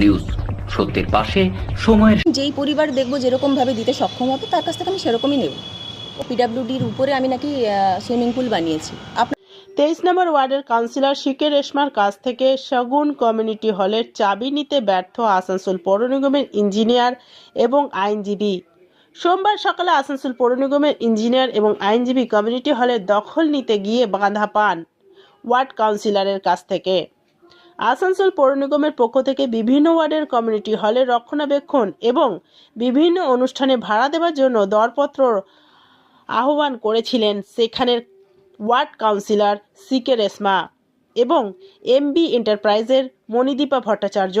News সত্যের পাশে সময়ের যেই পরিবার দেখব যেরকম ভাবে দিতে সক্ষম হবে তার কাছ থেকে আমি সেরকমই নেব। পিডাব্লিউডির উপরে আমি নাকি সুইমিং পুল বানিয়েছি। তেইশ নম্বর ওয়ার্ডের কাউন্সিলর শিকে রেশমার কাছ থেকে শগুন কমিউনিটি হলের চাবি নিতে ব্যর্থ আসানসোল পৌর নিগমের ইঞ্জিনিয়ার এবং আইনজীবী। সোমবার সকালে আসানসোল পৌর নিগমের ইঞ্জিনিয়ার এবং আইনজীবী কমিউনিটি হলের দখল নিতে গিয়ে বাধা পান ওয়ার্ড কাউন্সিলরের কাছ থেকে। আসানসোল পৌর নিগমের পক্ষ থেকে বিভিন্ন ওয়ার্ডের কমিউনিটি হলের রক্ষণাবেক্ষণ এবং বিভিন্ন অনুষ্ঠানে ভাড়া দেওয়ার জন্য দরপত্র আহ্বান করেছিলেন সেখানের ward councillor C K Reshma এবং এমবি এন্টারপ্রাইজের মণিদীপা ভট্টাচার্য।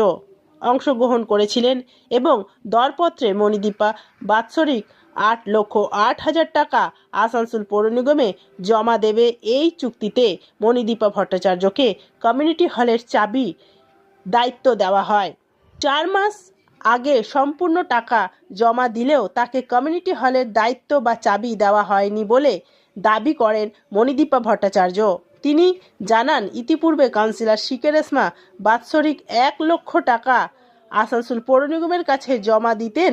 অংশগ্রহণ করেছিলেন এবং দরপত্রে মণিদীপা বাৎসরিক আট লক্ষ আট হাজার টাকা আসানসোল পৌর নিগমে জমা দেবে এই চুক্তিতে মণিদীপা ভট্টাচার্যকে কমিউনিটি হলের চাবি দায়িত্ব দেওয়া হয়। চার মাস আগে সম্পূর্ণ টাকা জমা দিলেও তাকে কমিউনিটি হলের দায়িত্ব বা চাবি দেওয়া হয়নি বলে দাবি করেন মণিদীপা ভট্টাচার্য। তিনি জানান, ইতিপূর্বে কাউন্সিলর শিকে রেশমা বাৎসরিক এক লক্ষ টাকা আসানসোল পৌর নিগমের কাছে জমা দিতেন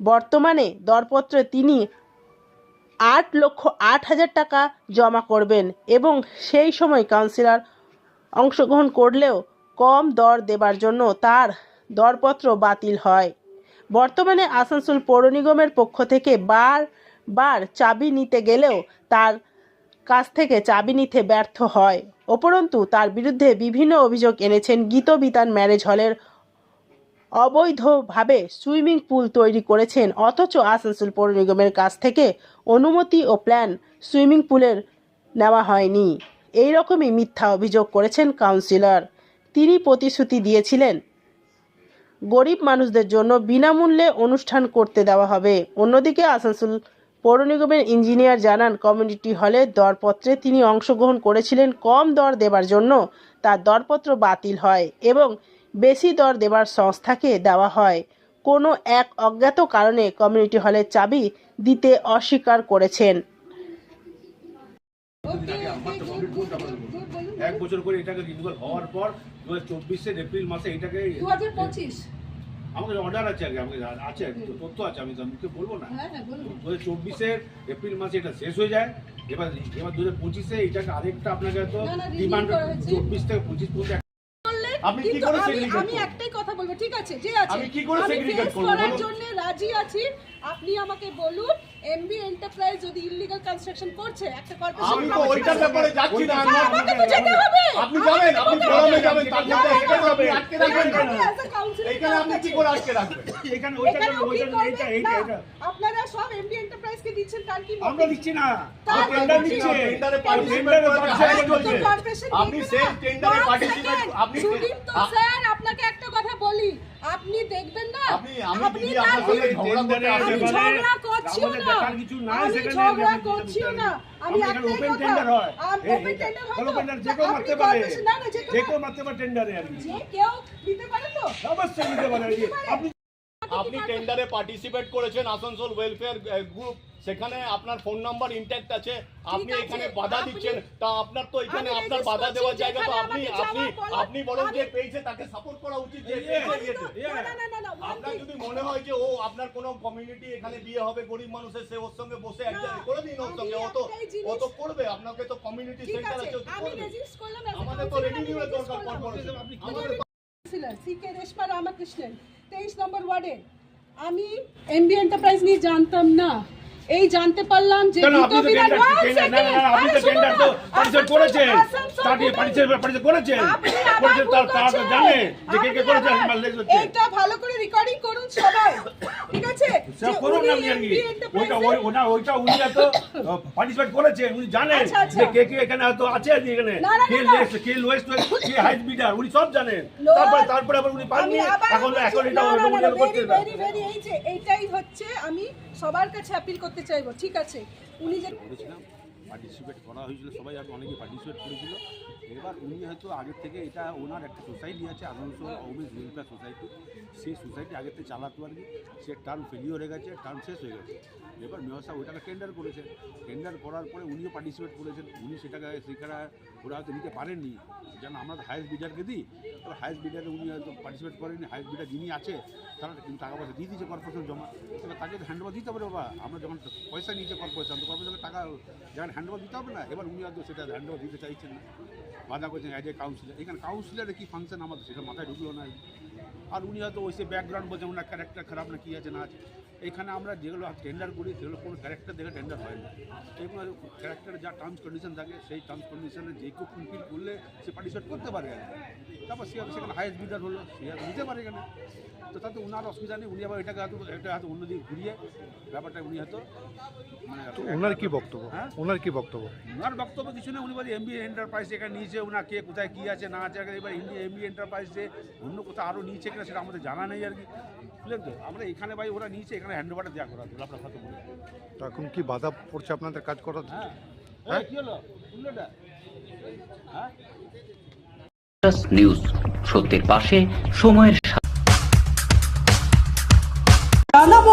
বর্তমানে দরপত্রে তিনি আট লক্ষ আট হাজার টাকা জমা করবেন এবং সেই সময় কাউন্সিলর অংশগ্রহণ করলেও কম দর দেবার জন্য তার দরপত্র বাতিল হয়। বর্তমানে আসানসোল পৌর নিগমের পক্ষ থেকে বার বার চাবি নিতে গেলেও তার কাছ থেকে চাবি নিতে ব্যর্থ হয়। উপরন্তু তার বিরুদ্ধে বিভিন্ন অভিযোগ এনেছেন গীতবিতান ম্যারেজ হলের অবৈধভাবে সুইমিং পুল তৈরি করেছেন, অথচ আসানসোল পৌর নিগমের কাছ থেকে অনুমতি ও প্ল্যান সুইমিং পুলের নেওয়া হয়নি। এই রকমই মিথ্যা অভিযোগ করেছেন কাউন্সিলর। তিনি প্রতিশ্রুতি দিয়েছিলেন, গরিব মানুষদের জন্য বিনামূল্যে অনুষ্ঠান করতে দেওয়া হবে। অন্যদিকে আসানসোল পৌর নিগমের ইঞ্জিনিয়ার জানান, কমিউনিটি হলে দরপত্রে তিনি অংশগ্রহণ করেছিলেন, কম দর দেবার জন্য তার দরপত্র বাতিল হয় এবং বেশি দর দেবার সংস্থাকে দেওয়া হয়। কোনো এক অজ্ঞাত কারণে কমিউনিটি হলের চাবি দিতে অস্বীকার করেছেন। এক বছর করে এটাকে রিনিউয়াল হওয়ার পর দু হাজার চব্বিশের এপ্রিল মাসে এটাকে দু হাজার পঁচিশ। আমাকে অর্ডার আছে আগে আমাকে আছে তথ্য আছে আমি মুখে বলব না। হ্যাঁ হ্যাঁ দু হাজার চব্বিশের এপ্রিল মাসে এটা শেষ হয়ে যায় এবার এবার দু হাজার পঁচিশে এটাকে আরেকটা আপনাকে তো ডিমান্ড চব্বিশ থেকে পঁচিশ পর্যন্ত আপনি কি করে আমি আমি একটাই কথা বলব ঠিক আছে যে আছে আমি কি করে face করব, করার জন্য রাজি আছি আপনি আমাকে বলুন এমবি এন্টারপ্রাইজ যদি ইলিগাল কনস্ট্রাকশন করছে একটা কর্পোরেশন আমি তো ওইটার ব্যাপারে যাচ্ছি না আমাকে তো যেতে হবে আপনি যাবেন আপনি ফোরামে যাবেন তার মধ্যে এখানে আপনি আটকে রাখবেন এইখানে আপনি কি করে আটকে রাখবেন এখানে ওইটা ওইটা এইটা এইটা এটা আপনারা সব এমবি এন্টারপ্রাইজ কে দিচ্ছেন তার কি আমরা দিচ্ছি না। টেন্ডার দিচ্ছে। টেন্ডারে টেন্ডারে পার্টিসিপেট আপনি সেই টেন্ডারে পার্টিসিপেট আপনি স্যার আপনাকে একটা কথা বলি। আপনি দেখবেন না আপনি- আমি আপনি ঝগড়া করছিও না। কিছু সেখানে, ঝগড়া করছিও না। আমি open কথা। tender হয়। ওপেন টেন্ডার হয় tender যে কেউ মারতে পারে। না না যে কেউ মারতে পারে টেন্ডারে আর কি। যে কেউ দিতে পারে তো। অবশ্যই নিতে পারে। আপনি আপনি টেন্ডারে পার্টিসিপেট করেছেন আসানসোল ওয়েলফেয়ার গ্রুপ সেখানে আপনার ফোন নাম্বার ইনট্যাক্ট আছে আপনি এখানে বাধা দিচ্ছেন তা আপনার তো এখানে আপনার বাধা দেওয়ার জায়গা তো আপনি আপনি আপনি বরং যে পেয়েছে তাকে সাপোর্ট করা উচিত যে আপনার যদি মনে হয় যে ও আপনার কোনো কমিউনিটি এখানে বিয়ে হবে গরিব মানুষের সে ওর সঙ্গে বসে এক জায়গায় করে দিন ওর সঙ্গে ও তো ও তো করবে আপনাকে তো কমিউনিটি সেন্টার আছে আমাদের তো রেভিনিউ এর দরকার আমাদের councillor C K Reshma Ramakrishnan তেইশ নম্বর ওয়ার্ডে। আমি এমবি এন্টারপ্রাইজ নিয়ে জানতাম না। এই জানতে পারলাম যে তো আপনি তো টেন্ডার তো করেছেন। স্টার্টিং করেছেন? তার তারা তো। জানে কে কে করেছে হচ্ছে। এইটা ভালো করে রেকর্ডিং করুন সবাই! ঠিক আছে? সব করুন উনি না আপনি আর কি। MB ওইটা ওই ওনা ওইটা উনি তো পার্টিসিপেট করেছেন উনি জানেন আচ্ছা, আচ্ছা। যে কে কে এখানে হয়তো আছে এখানে কে না, না। লেস কে লোয়েস্ট কে হাইট বিডার উনি সব জানেন। তারপরে তারপরে আবার উনি পাননি। এখন এখন এটা না, এই যে এইটাই হচ্ছে আমি সবার কাছে অ্যাপিল করতে চাইব, ঠিক আছে। উনি যে পার্টিসিপেট করা হয়েছিল সবাই, আর অনেকে পার্টিসিপেট করেছিল। এবার উনি হয়তো আগের থেকে এটা ওনার একটা সোসাইটি আছে, আসানসোল ওমেন্স ওয়েলফেয়ার সোসাইটি সেই সোসাইটি আগের থেকে চালাতে পারেনি। সে টার্ম ফেলিওর হয়ে গেছে টার্ম শেষ হয়ে গেছে। এবার মেয়র সাহেব ওইটাকে টেন্ডার করেছেন। টেন্ডার করার পরে উনিও পার্টিসিপেট করেছেন। উনি সেটাকে সেখানে ওরা হয়তো নিতে পারেননি। যেন আমরা হায়েস্ট বিডারকে দিই তাহলে হায়েস্ট বিডারে উনি হয়তো পার্টিসিপেট করেনি হায়েস্ট বিডার যিনি আছে, তারা কিন্তু টাকা পয়সা দিয়ে দিয়েছে কর্পোরেশন জমা। তাহলে তাকে হ্যান্ডওভার দিতে হবে বাবা। আমরা যখন পয়সা নিয়েছে কর্পোরেশন তো কর্পোরেশনের টাকা, যখন হ্যান্ডওভার দিতে হবে না, এবার উনি হয়তো সেটা হ্যান্ডওভার দিতে চাইছেন না। বাধা করছেন অ্যাজ এ কাউন্সিলার এখানে কাউন্সিলারে কী ফাংশন আমাদের সেটা মাথায় ঢুকলো না। আর উনি হয়তো ওই সে ব্যাকগ্রাউন্ড বলছেন ওনার ক্যারেক্টার খারাপ না কী আছে না আছে। এখানে আমরা যেগুলো টেন্ডার করি সেগুলো কোনো ক্যারেক্টার দেখে টেন্ডার হয় না। এগুলো ক্যারেক্টারে যা টার্মস কন্ডিশন থাকে সেই টার্মস কন্ডিশনে যে কেউ ফুলফিল করলে সে পার্টিসিপেট করতে পারে তারপর সে সেখানে হায়েস্ট বিডার হলো সে আর নিতে পারে এখানে। তো তাতে ওনার অসুবিধা নেই উনি আবার এটাকে হয়তো এটা হয়তো অন্যদিকে ঘুরিয়ে ব্যাপারটা উনি হয়তো মানে ওনার কি বক্তব্য? হ্যাঁ? ওনার কি বক্তব্য? ওনার বক্তব্য কিছু নেই উনি বলে এমবি এন্টারপ্রাইজ এখানে নিয়েছে ওনার কে কোথায় কী আছে না আছে এবার এমবি এন্টারপ্রাইজে অন্য কোথাও আরও নিয়েছে কিনা সেটা আমাদের জানা নেই আর কি। বুঝলেন তো? আমরা এখানে ভাই ওরা নিয়েছে এখানে হ্যান্ড ওভারটা দেওয়া করা হলো আপনার কথা বলে। এখন কি বাধা পড়ছে আপনাদের কাজ করার হ্যাঁ। হ্যাঁ? কী হলো? হ্যাঁ? নিউজ সত্যের পাশে সময়ের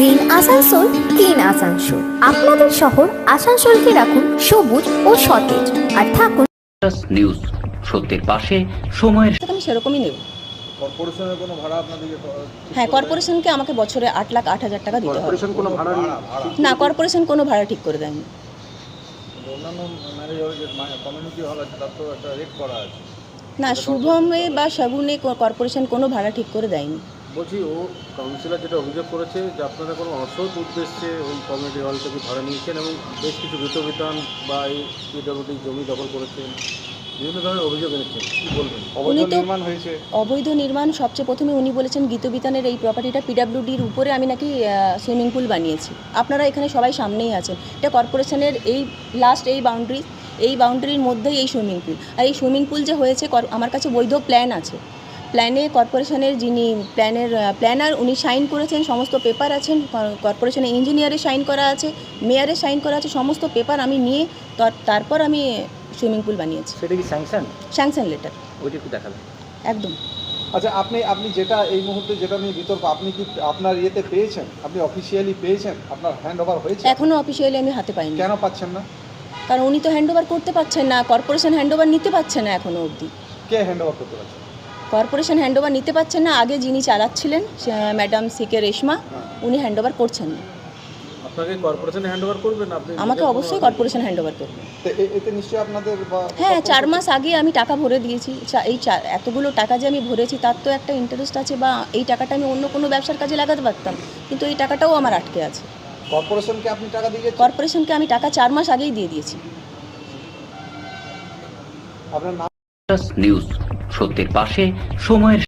Green Asansol clean Asansol. আপনাদের শহর আসানসোলকে রাখুন সবুজ ও সতেজ। আর থাকুন নিউজ সত্যের পাশে সময়ের আমি সেরকমই নেব। কর্পোরেশনের কোনো ভাড়া আপনাদেরকে হ্যাঁ কর্পোরেশনকে আমাকে বছরে আট লাখ আট হাজার টাকা দিতে হবে। কর্পোরেশন কোনো ভাড়া না কর্পোরেশন কোনো ভাড়া ঠিক করে দেয়নি। অন্যান্য ম্যারেজ হল যে কমিউনিটি হল আছে তার তো একটা রেট করা আছে। না শুভমে বা সাগুনে কর্পোরেশন কোনো ভাড়া ঠিক করে দেয়নি। বলছি ও কাউন্সিলর যেটা অভিযোগ করেছে যে আপনারা কোনো অসৎ উদ্দেশ্যে ওই কমিউনিটি হল থেকে ভাড়া নিয়েছেন এবং বেশ কিছু বিতবিতান বা এই পিডব্লিউডি জমি দখল করেছেন বিভিন্ন ধরনের অভিযোগ এনেছেন কী বলবেন? উনি তো নির্মাণ হয়েছে। অবৈধ নির্মাণ সবচেয়ে প্রথমে উনি বলেছেন গীতবিতানের এই প্রপার্টিটা পিডাব্লিউডির উপরে আমি নাকি সুইমিং পুল বানিয়েছি। আপনারা এখানে সবাই সামনেই আছেন। এটা কর্পোরেশনের এই লাস্ট এই বাউন্ডারি এই বাউন্ডারির মধ্যেই এই সুইমিং পুল আর এই সুইমিং পুল যে হয়েছে কর- আমার কাছে বৈধ প্ল্যান আছে। প্ল্যানে কর্পোরেশনের যিনি প্ল্যানের প্ল্যানার উনি সাইন করেছেন সমস্ত পেপার আছেন কর- কর্পোরেশনের ইঞ্জিনিয়ারের সাইন করা আছে মেয়ারের সাইন করা আছে সমস্ত পেপার আমি নিয়ে তারপর আমি সুইমিং পুল বানিয়েছি। সেটা কি স্যাংশন? Sanction letter. ওইটা একটু দেখাবেন। একদম। আচ্ছা আপনি আপনি যেটা এই মুহূর্তে যেটা নিয়ে বিতর্ক আপনি কি আপনার ইয়েতে পেয়েছেন? আপনি অফিসিয়ালি পেয়েছেন? আপনার হ্যান্ড ওভার হয়েছে? এখনও অফিসিয়ালি আমি হাতে পাইনি। কেন পাচ্ছেন না? কারণ উনি তো হ্যান্ড ওভার করতে পারছেন না কর্পোরেশন হ্যান্ড ওভার নিতে পারছে না এখনও অবধি। কে হ্যান্ড ওভার করতে পারছেন কর্পোরেশন হ্যান্ড ওভার নিতে পারছেন না। আগে যিনি চালাচ্ছিলেন সে- ম্যাডাম সিকে রেশমা উনি হ্যান্ড ওভার করছেন না। আপনাকে কর্পোরেশনে হ্যান্ড করবেন আপনি আমাকে অবশ্যই কর্পোরেশন হ্যান্ড ওভার করবে। তো এতে নিশ্চয়ই আপনাদের হ্যাঁ চার মাস আগে আমি টাকা ভরে দিয়েছি। চা- এই চা- এতগুলো টাকা যে আমি ভরেছি তার তো একটা ইন্টারেস্ট আছে বা এই টাকাটা আমি অন্য কোনো ব্যবসার কাজে লাগাতে পারতাম। কিন্তু এই টাকাটাও আমার আটকে আছে। কর্পোরেশনকে আপনি টাকা দিয়ে কর্পোরেশনকে আমি টাকা চার মাস আগেই দিয়ে দিয়েছি। আপনার নাম? নিউজ সত্যের পাশে সময়ের